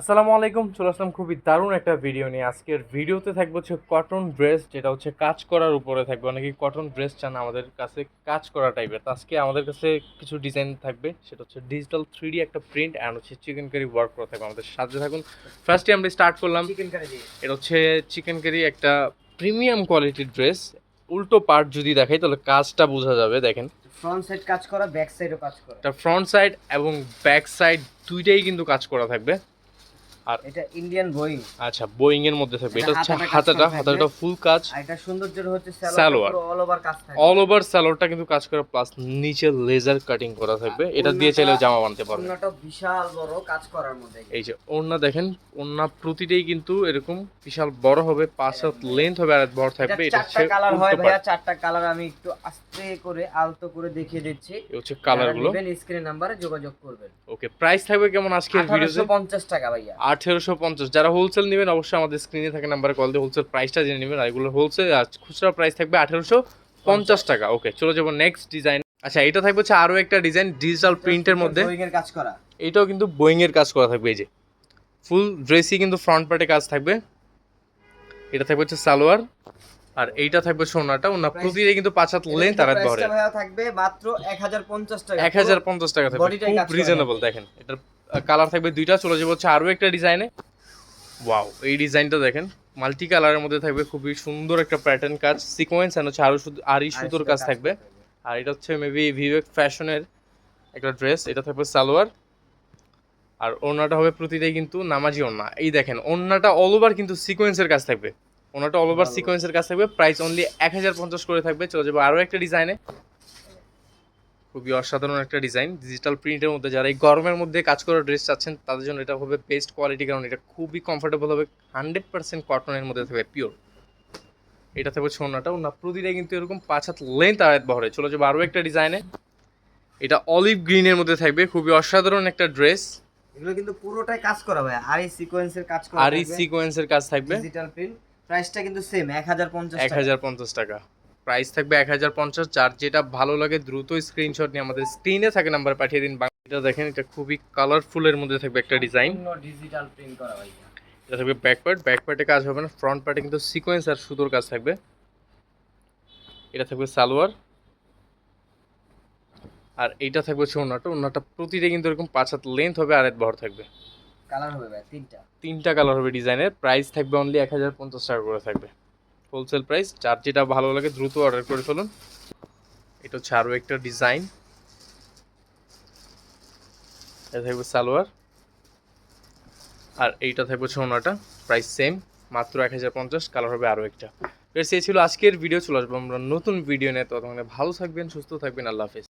আসসালামু আলাইকুম চলে আসলাম খুবই দারুণ একটা ভিডিও নিয়ে। আজকের ভিডিওতে থাকবে হচ্ছে কটন ড্রেস যেটা হচ্ছে কাজ করার উপরে থাকবে। অনেকেই কটন ড্রেস চান আমাদের কাছে কাজ করা টাইপের তো আজকে আমাদের কাছে কিছু ডিজাইন থাকবে সেটা হচ্ছে ডিজিটাল থ্রি একটা প্রিন্ট অ্যান্ড হচ্ছে চিকেন কারি ওয়ার্ক করা থাকবে আমাদের সাথে থাকুন। ফার্স্টে আমরা স্টার্ট করলাম চিকেন কারি এটা হচ্ছে চিকেন কারি একটা প্রিমিয়াম কোয়ালিটির ড্রেস উল্টো পার্ট যদি দেখাই তাহলে কাজটা বোঝা যাবে দেখেন। ফ্রন্ট সাইড কাজ করা ব্যাক সাইডও কাজ করা। এটা ফ্রন্ট সাইড এবং ব্যাক সাইড দুইটাই কিন্তু কাজ করা থাকবে। এটা ইন্ডিয়ান বোয়িং আচ্ছা বোয়িং এর মধ্যে থাকবে। এটা হচ্ছে হাতাটা হাতাটা ফুল কাজ। আর এটা হচ্ছে সালোয়ার। অল ওভার কাজ থাকে অল ওভার সালোয়ারটা কিন্তু কাজ করা প্লাস নিচে লেজার কাটিং করা থাকবে। এটা দিয়ে চাইলে জামা বানতে পারবে। বিশাল বড় কাজ করার মধ্যে। এই যে ওড়না দেখেন ওড়না প্রতিটাই কিন্তু এরকম বিশাল বড় হবে পাঁচ হাত লেন্থ হবে আর বড় থাকবে। এটা হচ্ছে চারটা কালার হয় ভাইয়া চারটা কালার আমি একটু আস্তে করে আলতো করে দেখিয়ে দিচ্ছি। এই হচ্ছে কালারগুলো। স্ক্রিন নাম্বারে যোগাযোগ করবেন। ওকে প্রাইস থাকবে কেমন আজকের ভিডিওতে 1850 টাকা ভাইয়া। আঠেরোশো পঞ্চাশ। যারা হোলসেল নেবেন অবশ্যই আমাদের স্ক্রিনে থাকা নাম্বারে কল দিয়ে হোলসেল প্রাইসটা জেনে নেবেন। আর এগুলো হোলসেল আর খুচরা প্রাইস থাকবে আঠেরোশো পঞ্চাশ টাকা। ওকে চলে যাব নেক্সট ডিজাইন আচ্ছা এটা থাকবে হচ্ছে আরও একটা ডিজাইন ডিজিটাল প্রিন্টের মধ্যে। এর কাজ করা। এটাও কিন্তু বোয়িং এর কাজ করা থাকবে এই যে। ফুল ড্রেসই কিন্তু ফ্রন্ট পার্টে কাজ থাকবে। এটা থাকবে হচ্ছে সালোয়ার। আর এইটা থাকবে সোনাটা। ওনা প্রতিটা কিন্তু পাঁচ হাত লেন তার হাত বহরে থাকবে মাত্র 1050 টাকা। এক হাজার পঞ্চাশ টাকা থাকবে। খুব রিজনেবল দেখেন। এটার কালার থাকবে দুইটা চলে যাবে হচ্ছে আরও একটা ডিজাইনে ওয়াও এই ডিজাইনটা দেখেন। মাল্টি কালারের মধ্যে থাকবে খুবই সুন্দর একটা প্যাটার্ন কাজ। সিকোয়েন্স এন্ড হচ্ছে আরও শুধু আরই সুতোর কাজ থাকবে। আর এটা হচ্ছে মেবি ভিভেক ফ্যাশনের একটা ড্রেস এটা থাকবে সালোয়ার। আর ওড়নাটা হবে প্রতিটাই কিন্তু নামাজি ওড়না। এই দেখেন ওড়নাটা অল ওভার কিন্তু সিকোয়েন্সের কাজ থাকবে। ওড়নাটা অল ওভার সিকোয়েন্সের কাজ থাকবে। প্রাইস অনলি এক হাজার পঞ্চাশ করে থাকবে। চলে যাবে আরও একটা ডিজাইনে খুবই অসাধারণ একটা ডিজাইন। ডিজিটাল প্রিন্টের মধ্যে যারা এই গরমের মধ্যে কাজ করা ড্রেস চাচ্ছেন তাদের জন্য এটা হবে বেস্ট কোয়ালিটি কারণ এটা খুবই কমফোর্টেবল হবে হান্ড্রেড পার্সেন্ট কটনের মধ্যে থাকবে পিওর এটা থাকবে ছোনাটা ওনা প্রতিটা কিন্তু এরকম পাঁচ হাত লেন্থ আয়াত বহরে। চলে যাবে আরও একটা ডিজাইনে। এটা অলিভ গ্রিনের মধ্যে থাকবে খুবই অসাধারণ একটা ড্রেস এগুলো কিন্তু পুরোটাই কাজ করা ভাই। আর এই সিকোয়েন্সের কাজ করা আর এই সিকোয়েন্সের কাজ থাকবে। ডিজিটাল প্রিন্ট প্রাইসটা কিন্তু সেম 1050 এক টাকা। হাজার পঞ্চাশ টাকা। প্রাইস থাকবে এক হাজার পঞ্চাশ। যার যেটা ভালো লাগে দ্রুত স্ক্রিনশট নিয়ে আমাদের স্ক্রিনে থাকে নাম্বার পাঠিয়ে দিন। এটা দেখেন এটা খুবই কালারফুলের মধ্যে থাকবে একটা ডিজাইন ডিজিটাল প্রিন্ট করা এটা থাকবে ব্যাক পার্ট ব্যাক পার্টে কাজ হবে না ফ্রন্ট পার্টে কিন্তু সিকোয়েন্স আর সুতোর কাজ থাকবে। এটা থাকবে সালোয়ার। আর এইটা থাকবে হচ্ছে ওনাটা ওনাটা প্রতিটা কিন্তু এরকম পাঁচ হাত লেন্থ হবে আর এক বহর থাকবে। কালার হবে ভাই তিনটা। তিনটা কালার হবে ডিজাইনের প্রাইস থাকবে অনলি এক হাজার পঞ্চাশ টাকা করে থাকবে। হোলসেল প্রাইস যার যেটা ভালো লাগে দ্রুত অর্ডার করে ফেলুন। এটা হচ্ছে আরও একটা ডিজাইন এটা থাকবে সালোয়ার। আর এইটা থাকবে ছোনাটা প্রাইস সেম মাত্র এক হাজার পঞ্চাশ কালার হবে আরও একটা। সে ছিল আজকের ভিডিও চলে আসব আমরা নতুন ভিডিও নিয়ে। ততক্ষণে ভালো থাকবেন, সুস্থ থাকবেন, আল্লাহ হাফেজ।